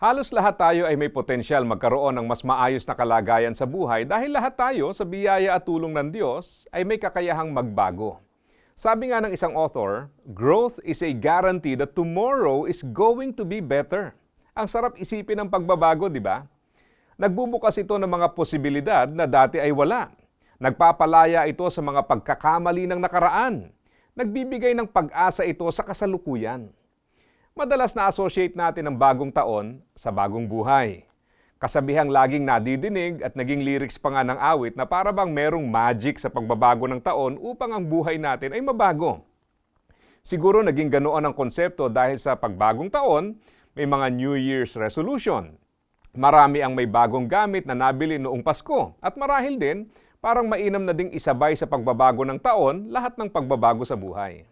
Halos lahat tayo ay may potensyal magkaroon ng mas maayos na kalagayan sa buhay dahil lahat tayo sa biyaya at tulong ng Diyos ay may kakayahang magbago. Sabi nga ng isang author, growth is a guarantee that tomorrow is going to be better. Ang sarap isipin ng pagbabago, di ba? Nagbubukas ito ng mga posibilidad na dati ay wala. Nagpapalaya ito sa mga pagkakamali ng nakaraan. Nagbibigay ng pag-asa ito sa kasalukuyan. Madalas na-associate natin ang bagong taon sa bagong buhay. Kasabihang laging nadidinig at naging lyrics pa nga ng awit na para bang merong magic sa pagbabago ng taon upang ang buhay natin ay mabago. Siguro naging ganoon ang konsepto dahil sa pagbagong taon, may mga New Year's resolution. Marami ang may bagong gamit na nabili noong Pasko at marahil din parang mainam na ding isabay sa pagbabago ng taon lahat ng pagbabago sa buhay.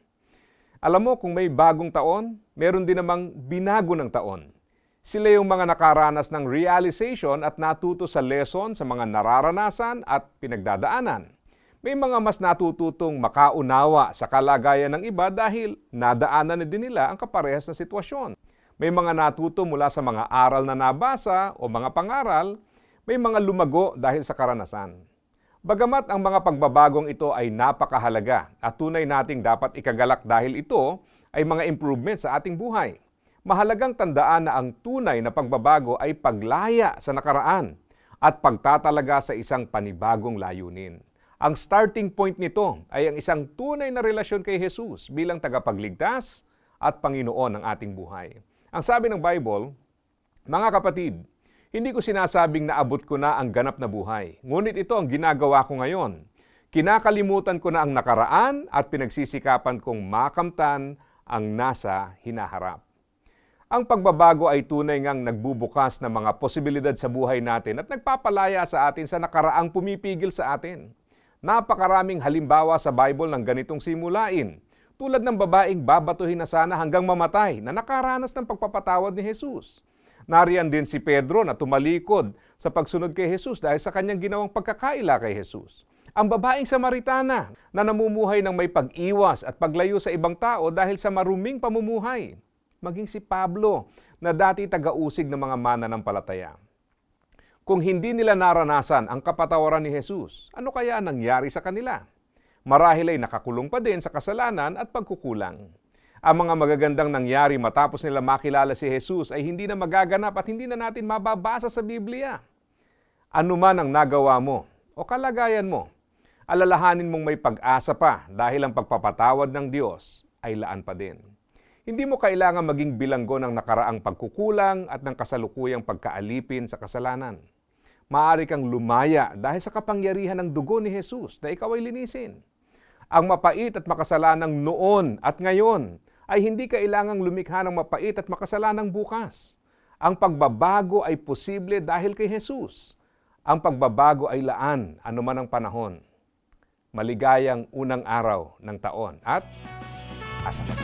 Alam mo, kung may bagong taon, meron din namang binago ng taon. Sila yung mga nakaranas ng realization at natuto sa lesson sa mga nararanasan at pinagdadaanan. May mga mas natututong makaunawa sa kalagayan ng iba dahil nadaanan na din nila ang kaparehas na sitwasyon. May mga natuto mula sa mga aral na nabasa o mga pangaral, may mga lumago dahil sa karanasan. Bagamat ang mga pagbabagong ito ay napakahalaga at tunay nating dapat ikagalak dahil ito ay mga improvements sa ating buhay. Mahalagang tandaan na ang tunay na pagbabago ay paglaya sa nakaraan at pagtatalaga sa isang panibagong layunin. Ang starting point nito ay ang isang tunay na relasyon kay Jesus bilang tagapagligtas at Panginoon ng ating buhay. Ang sabi ng Bible, mga kapatid, hindi ko sinasabing naabot ko na ang ganap na buhay. Ngunit ito ang ginagawa ko ngayon. Kinakalimutan ko na ang nakaraan at pinagsisikapan kong makamtan ang nasa hinaharap. Ang pagbabago ay tunay ngang nagbubukas ng mga posibilidad sa buhay natin at nagpapalaya sa atin sa nakaraang pumipigil sa atin. Napakaraming halimbawa sa Bible ng ganitong simulain. Tulad ng babaeng babatuhin na sana hanggang mamatay na nakaranas ng pagpapatawad ni Jesus. Nariyan din si Pedro na tumalikod sa pagsunod kay Jesus dahil sa kanyang ginawang pagkakaila kay Jesus. Ang babaeng Samaritana na namumuhay ng may pag-iwas at paglayo sa ibang tao dahil sa maruming pamumuhay. Maging si Pablo na dati taga-usig ng mga mananampalataya. Kung hindi nila naranasan ang kapatawaran ni Jesus, ano kaya ang nangyari sa kanila? Marahil ay nakakulong pa din sa kasalanan at pagkukulang. Ang mga magagandang nangyari matapos nila makilala si Jesus ay hindi na magaganap at hindi na natin mababasa sa Biblia. Ano man ang nagawa mo o kalagayan mo, alalahanin mong may pag-asa pa dahil ang pagpapatawad ng Diyos ay laan pa din. Hindi mo kailangan maging bilanggo ng nakaraang pagkukulang at ng kasalukuyang pagkaalipin sa kasalanan. Maaari kang lumaya dahil sa kapangyarihan ng dugo ni Jesus na ikaw ay linisin. Ang mapait at makasalanang noon at ngayon ay hindi kailangang lumikha ng mapait at makasalanang bukas. Ang pagbabago ay posible dahil kay Jesus. Ang pagbabago ay laan anuman ang panahon maligayang unang araw ng taon at asa.